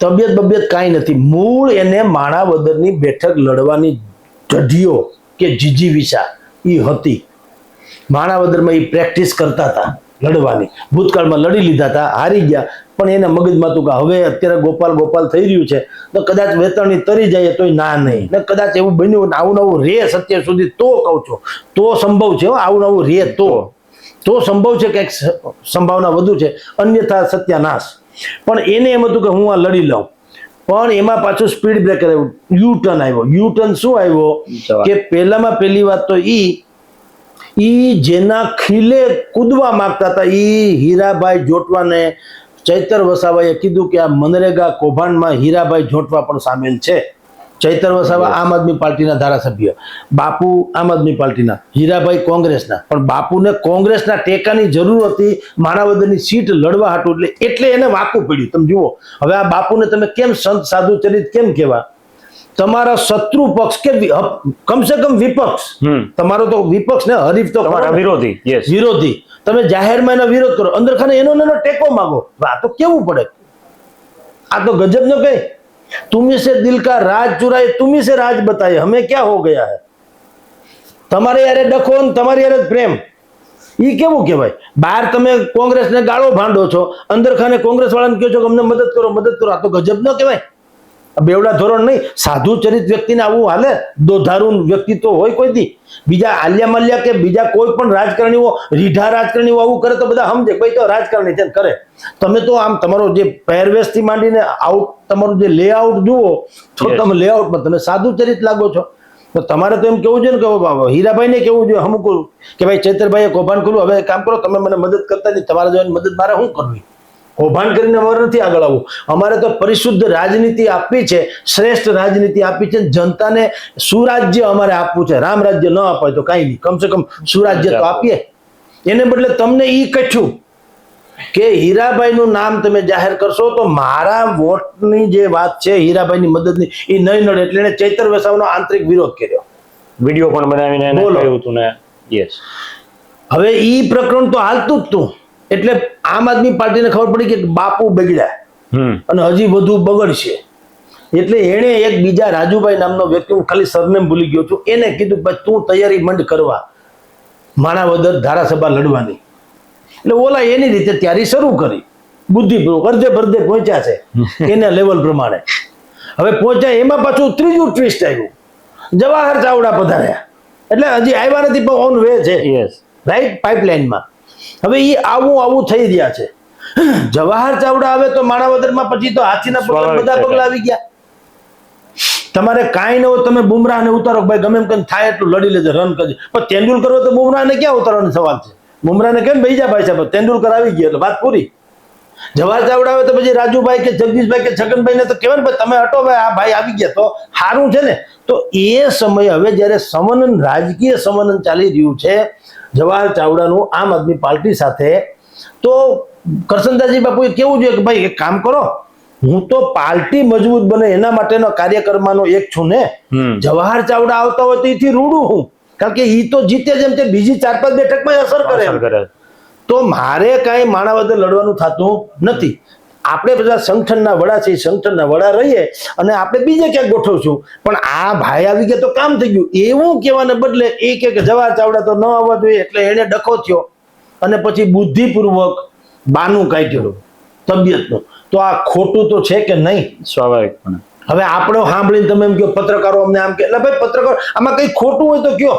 તબિયત બબિયત કાંઈ નથી. મૂળ એને માણાવદરની બેઠક લડવાની જઢીઓ કે જીજીવિષા એ હતી. માણાવદરમાં એ પ્રેક્ટિસ કરતા હતા લડવાની. ભૂતકાળમાં લડી લીધા હતા, હારી ગયા, પણ એને મગજમાં હતું કે હવે અત્યારે ગોપાલ ગોપાલ થઈ રહ્યું છે. તો કદાચ વેતરણી તરી જાય તોય ના નહીં. ને કદાચ એવું બન્યું ને આવું નવું રે સત્ય સુધી તો કહું છું. તો સંભવ છે આવું નવું રે તો. તો સંભવ છે કે સંભાવના વધુ છે. અન્યથા સત્યાનાશ. પણ એને એમ હતું કે હું આ લડી લઉં. પણ એમાં પાછું સ્પીડ બ્રેકર આવ્યું. યુ ટર્ન આવ્યો. યુ ટર્ન શું આવ્યો. કે પહેલામાં પહેલી વાત તો ઈ ઈ જેના ખીલે કૂદવા માંગતા હતા ઈ હીરાભાઈ જોટવાને ચૈતર વસાવાએ કીધું કે આ મનરેગા કૌભાંડમાં હીરાભાઈ જોટવા પણ સામેલ છે. ચૈતર વસાવા આમ આદમી પાર્ટીના ધારાસભ્ય બાપુ આમ આદમી પાર્ટીના હીરાભાઈ કોંગ્રેસના. પણ બાપુને કોંગ્રેસના ટેકાની જરૂર હતી માણાવદરની સીટ લડવા હતું એટલે એટલે એને વાંકું પડ્યું. તમે જુઓ હવે આ બાપુને તમે કેમ સંત સાધુ ચરિત કેમ કહેવા? તમારા શત્રુ પક્ષ કે કમસે કમ વિપક્ષ. તમારો તો વિપક્ષ ને હરીફ તો. વિરોધી વિરોધી. તમે જાહેરમાં એનો વિરોધ કરો. અંદર ખાને એનો એનો ટેકો માગો. આ તો કેવું પડે? આ તો ગજબ ન કઈ तुम्ही से दिल का राज चुराए, तुम्ही से राज बताए, हमें क्या हो गया है? તમારે યારે ડખોન તમારી યારે પ્રેમ એ કેવું કહેવાય બહાર તમે કોંગ્રેસને ગાળો ભાંડો છો અંદર ખાને કોંગ્રેસ વાળાને કહો છો કે અમને મદદ કરો મદદ કરો આ તો ગજબ ન કહેવાય બેવડા ધોરણ નહીં સાધુ ચરિત વ્યક્તિને આવું હાલે? દોધારું વ્યક્તિત્વ હોય કોઈ દી. બીજા આલિયા મલ્યા કે બીજા કોઈ પણ રાજકારણીઓ રીઢા રાજકારણીઓ આવું કરે તો બધા સમજે ભાઈ તો રાજકારણી છે કરે. તમે તો આમ તમારો જે પહેરવેશથી માંડીને આઉટ તમારું જે લેઆઉટ જુઓ તો તમે લેઆઉટમાં તમે સાધુ ચરિત લાગો છો. તો તમારે તો એમ કેવું છે ને કે હીરાભાઈને કેવું જોઈએ? અમુક કે ભાઈ ચૈતરભાઈએ કૌભાંડ કર્યું હવે કામ કરો તમે મને મદદ કરતા નહીં તમારા જોઈને મદદ મારે શું કરવી? કૌભાંડ કરીને અમારે નથી આગળ આવવું. અમારે તો પરિશુદ્ધ રાજનીતિ આપવી છે શ્રેષ્ઠ રાજનીતિ આપી છે જનતાને સુરાજ્ય અમારે આપવું છે. રામ રાજ્ય ન અપાય તો કાંઈ નહીં. કમસે કમ સુરાજ્ય તો આપીએ. એને બદલે તમને ઈ કઠ્યું કે હીરાભાઈનું નામ તમે જાહેર કરશો તો મારા વોટની જે વાત છે હીરાભાઈની મદદની એ નહીં નડે એટલે એને ચૈતર વસાવનો આંતરિક વિરોધ કર્યો. વીડિયો પણ બનાવીને બોલો. હતું ને. યસ હવે ઈ પ્રકરણ તો હાલતું જ તું. એટલે આમ આદમી પાર્ટીને ખબર પડી કે બાપુ બગડ્યા. અને હજી વધુ બગડશે. એટલે એણે એક બીજા રાજુભાઈ નામનો વ્યક્તિ હું ખાલી સરનેમ ભૂલી ગયો છું એને કીધું ભાઈ તું તૈયારી મંડ કરવા. માણાવદર ધારાસભા લડવાની. એટલે ઓલા એની રીતે તૈયારી શરૂ કરી. બુદ્ધિપૂર્વક અર્ધે ભરધે પહોંચ્યા છે. એના લેવલ પ્રમાણે. હવે પહોંચ્યા એમાં પાછું ત્રીજું ટ્વિસ્ટ આવ્યું. જવાહર ચાવડા પધાર્યા. એટલે હજી આવ્યા નથી પણ ઓન વે છે. યસ રાઈટ પાઇપલાઇનમાં હવે એ આવું આવું થઈ રહ્યા છે. જવાહર ચાવડા આવે તો માણાવદરમાં પછી તો હાથીના પગલા બધા. પગલા આવી ગયા. તમારે કાંઈ ન હોય તમે બુમરાહને ઉતારો ભાઈ ગમે એમ કરીને થાય એટલું લડી લેજે રન કરજે. પણ તેંડુલકર તો તો બુમરાહને ક્યાં ઉતારવાનો સવાલ છે? બુમરાહને કેમ ભાઈ જા ભાઈ સાહેબ? તેંડુલકર આવી ગયા એટલે વાત પૂરી. જવાહર ચાવડા આવે તો પછી રાજુભાઈ કે જગદીશભાઈ કે છગનભાઈ ને તો કહેવાય ભાઈ તમે હટો ભાઈ આ ભાઈ આવી ગયા. તો સારું છે ને? તો એ સમયે હવે જ્યારે સમનન રાજકીય સમનન ચાલી રહ્યું છે જવાહર ચાવડાનું આમ આદમી પાર્ટી સાથે તો કરસનદાસજી બાપુએ કેવું જોઈએ કે ભાઈ એક કામ કરો હું તો પાર્ટી મજબૂત બને એના માટેનો કાર્યકર્માનો એક છું ને જવાહર ચાવડા આવતા હોય તો એથી રૂડું હું. કારણ કે ઈ તો જીતે જેમ તે બીજી ચાર પાંચ બેઠકમાં અસર કરે અસર કરે. તો મારે કાંઈ માણાવદર લડવાનું થતું નથી. આપણે બધા સંગઠનના વડા છે સંગઠનના વડા રહીએ અને આપણે બીજે ક્યાંક ગોઠવશું. પણ આ ભાઈ આવી ગયા તો કામ થઈ ગયું. એવું કહેવાને બદલે એક એક જવા ચાવડા તો ન આવવા જોઈએ એટલે એને ડખો થયો. અને પછી બુદ્ધિપૂર્વક બાનું કાઢ્યું તબિયતનું. તો આ ખોટું તો છે કે નહીં? સ્વાભાવિકપણે. હવે આપણે સાંભળીને તમે એમ કહો પત્રકારો અમને આમ કે એટલે ભાઈ પત્રકાર આમાં કંઈ ખોટું હોય તો કયો.